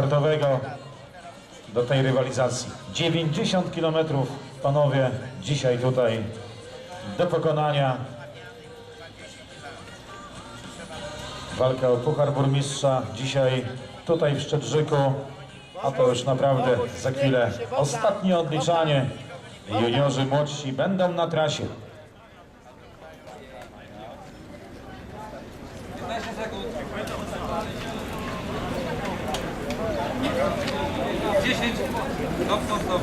startowego do tej rywalizacji. 90 km panowie dzisiaj tutaj do pokonania. Walka o Puchar Burmistrza dzisiaj tutaj w Szczedrzyku, a to już naprawdę za chwilę ostatnie odliczanie. Juniorzy młodsi będą na trasie. 10. Stop, stop, stop.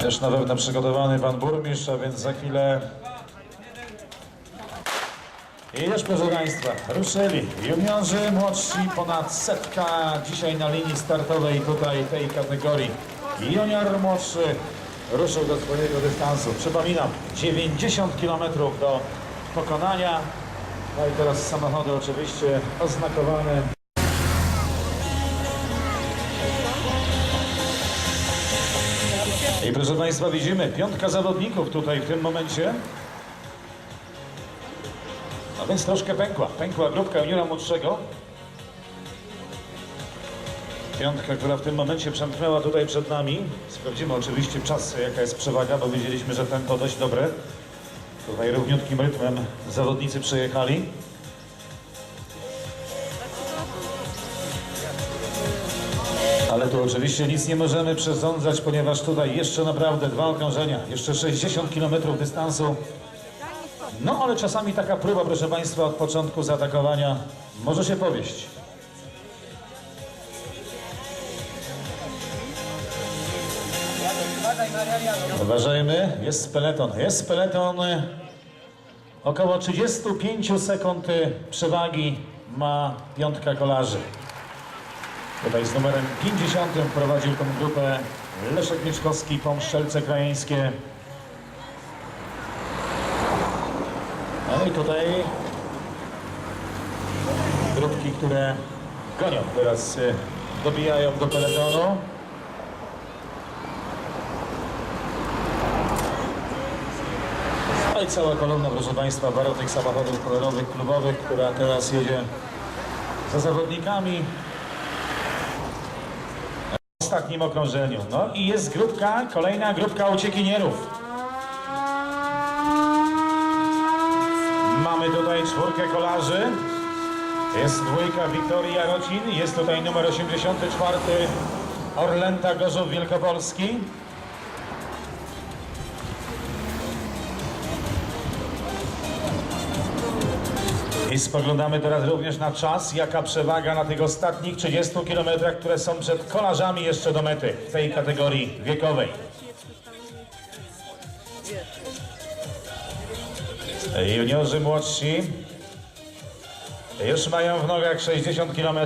Też na pewno przygotowany pan burmistrz, a więc za chwilę... I już proszę Państwa, ruszyli juniorzy młodsi, ponad setka dzisiaj na linii startowej tutaj tej kategorii. Junior młodszy ruszył do swojego dystansu. Przypominam, 90 km do pokonania. No i teraz samochody oczywiście oznakowane I proszę Państwa, widzimy piątka zawodników tutaj w tym momencie. No więc troszkę pękła. Pękła grupka juniora młodszego. Piątka, która w tym momencie przemknęła tutaj przed nami. Sprawdzimy oczywiście czas, jaka jest przewaga, bo wiedzieliśmy, że tempo dość dobre. Tutaj równiutkim rytmem zawodnicy przejechali. Ale tu oczywiście nic nie możemy przesądzać, ponieważ tutaj jeszcze naprawdę dwa okrążenia, jeszcze 60 km dystansu. No ale czasami taka próba, proszę Państwa, od początku zaatakowania może się powieść. Uważajmy, jest peleton, jest peleton. Około 35 sekund przewagi ma piątka kolarzy. Tutaj z numerem 50 prowadził tą grupę Leszek Mieczkowski, Pomszczelce Krajeńskie. No i tutaj grupki, które gonią teraz, y, dobijają do peletonu. No i cała kolumna, proszę Państwa, barowych samochodów kolorowych, klubowych, która teraz jedzie za zawodnikami ostatnim okrążeniu. No i jest grupka, kolejna grupka uciekinierów. Mamy tutaj czwórkę kolarzy. Jest dwójka Wiktorii Jarocin. Jest tutaj numer 84 Orlęta Gorzów Wielkopolski. I spoglądamy teraz również na czas, jaka przewaga na tych ostatnich 30 km, które są przed kolarzami jeszcze do mety w tej kategorii wiekowej. Juniorzy młodsi już mają w nogach 60 km.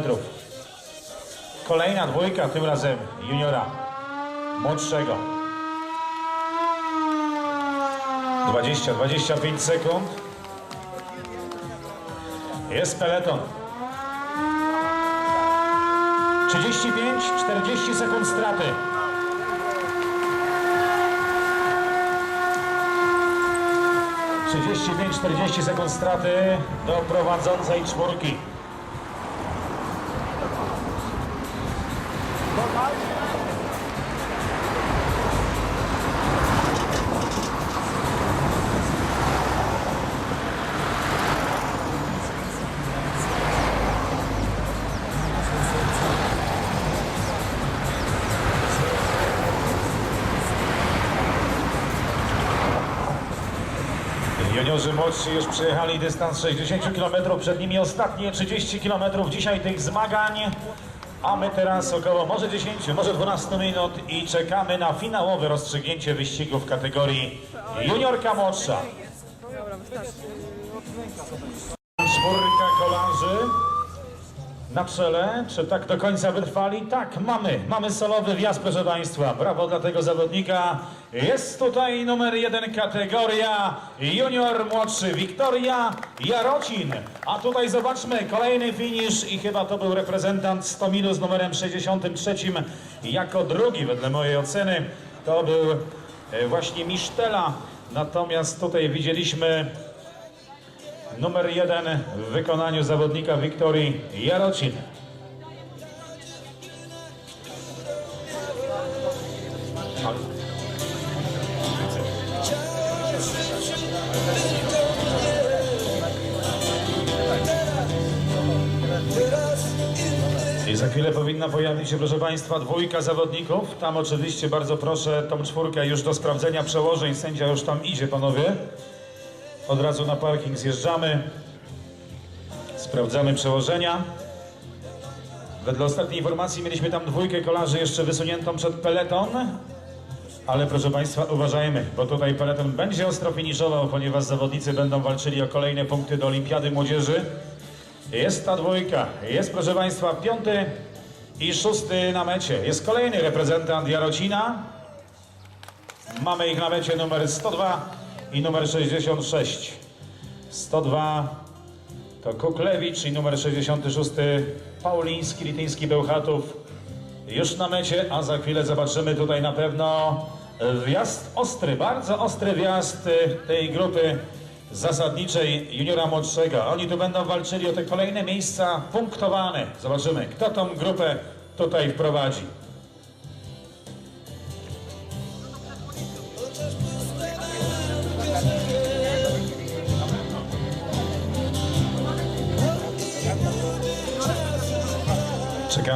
Kolejna dwójka, tym razem juniora młodszego. 20-25 sekund. Jest peleton. 35-40 sekund straty. Trzydzieści pięć, czterdzieści sekund straty do prowadzącej czwórki. Juniorzy młodsi już przejechali dystans 60 km, przed nimi ostatnie 30 km dzisiaj tych zmagań. A my teraz około może 10, może 12 minut i czekamy na finałowe rozstrzygnięcie wyścigu w kategorii juniorka młodsza. Czwórka kolarzy na czele. Czy tak do końca wytrwali? Tak, mamy. Mamy solowy wjazd, proszę Państwa. Brawo dla tego zawodnika. Jest tutaj numer jeden kategoria junior młodszy Wiktoria Jarocin. A tutaj zobaczmy kolejny finisz i chyba to był reprezentant 100 milu z numerem 63 jako drugi wedle mojej oceny. To był e, właśnie Misztela. Natomiast tutaj widzieliśmy numer jeden w wykonaniu zawodnika Wiktorii Jarocin. I za chwilę powinna pojawić się, proszę Państwa, dwójka zawodników. Tam oczywiście bardzo proszę tą czwórkę już do sprawdzenia przełożeń. Sędzia już tam idzie, panowie. Od razu na parking zjeżdżamy. Sprawdzamy przełożenia. Wedle ostatniej informacji mieliśmy tam dwójkę kolarzy jeszcze wysuniętą przed peleton. Ale proszę Państwa, uważajmy, bo tutaj peleton będzie ostro finiszował, ponieważ zawodnicy będą walczyli o kolejne punkty do Olimpiady Młodzieży. Jest ta dwójka, jest proszę Państwa piąty i szósty na mecie. Jest kolejny reprezentant Jarocina. Mamy ich na mecie numer 102 i numer 66. 102 to Kuklewicz i numer 66 Pauliński, Lityński, Bełchatów. Już na mecie, a za chwilę zobaczymy tutaj na pewno wjazd ostry, bardzo ostry wjazd tej grupy zasadniczej juniora młodszego. Oni tu będą walczyli o te kolejne miejsca punktowane. Zobaczymy, kto tą grupę tutaj wprowadzi.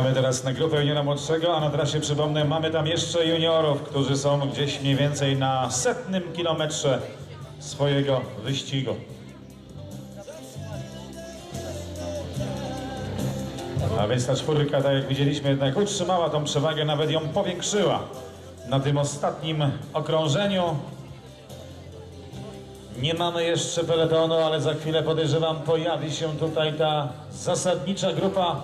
Czekamy teraz na grupę juniora młodszego, a na trasie przypomnę, mamy tam jeszcze juniorów, którzy są gdzieś mniej więcej na setnym kilometrze swojego wyścigu. A więc ta czwórka, tak jak widzieliśmy, jednak utrzymała tą przewagę, nawet ją powiększyła na tym ostatnim okrążeniu. Nie mamy jeszcze peletonu, ale za chwilę podejrzewam pojawi się tutaj ta zasadnicza grupa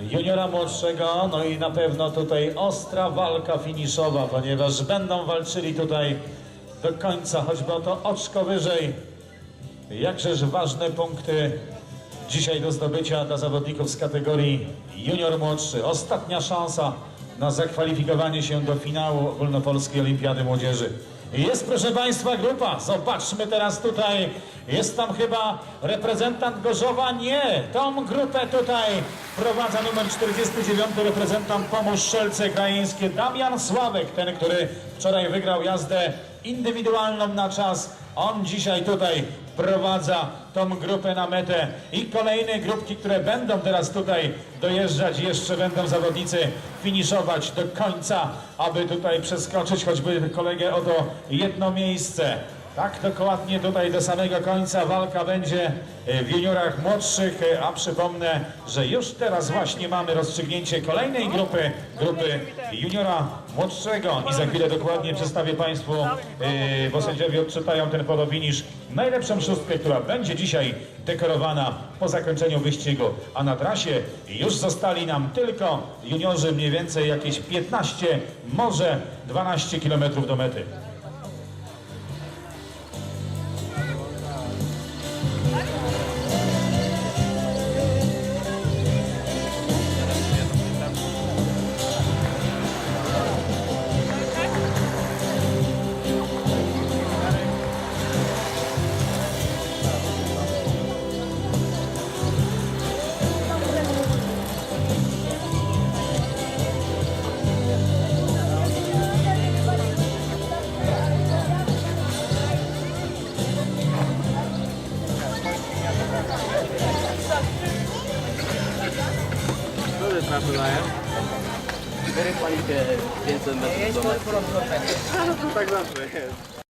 juniora młodszego. No i na pewno tutaj ostra walka finiszowa, ponieważ będą walczyli tutaj do końca, choćby o to oczko wyżej. Jakżeż ważne punkty dzisiaj do zdobycia dla zawodników z kategorii junior młodszy. Ostatnia szansa na zakwalifikowanie się do finału Ogólnopolskiej Olimpiady Młodzieży. Jest proszę Państwa grupa, zobaczmy teraz tutaj, jest tam chyba reprezentant Gorzowa, nie, tą grupę tutaj prowadza numer 49, reprezentant Pomóż Szelce Krajeńskie, Damian Sławek, ten, który wczoraj wygrał jazdę indywidualną na czas, on dzisiaj tutaj prowadza tą grupę na metę i kolejne grupki, które będą teraz tutaj dojeżdżać, jeszcze będą zawodnicy finiszować do końca, aby tutaj przeskoczyć choćby kolegę o to jedno miejsce. Tak dokładnie tutaj do samego końca walka będzie e, w juniorach młodszych, e, a przypomnę, że już teraz właśnie mamy rozstrzygnięcie kolejnej grupy, grupy juniora młodszego. I za chwilę dokładnie przedstawię Państwu, e, bo sędziowie odczytają ten podobinisz, najlepszą szóstkę, która będzie dzisiaj dekorowana po zakończeniu wyścigu, a na trasie już zostali nam tylko juniorzy mniej więcej jakieś 15, może 12 kilometrów do mety. Daję. Wyrychpaliście 500 metrów do mety. Tak zawsze jest.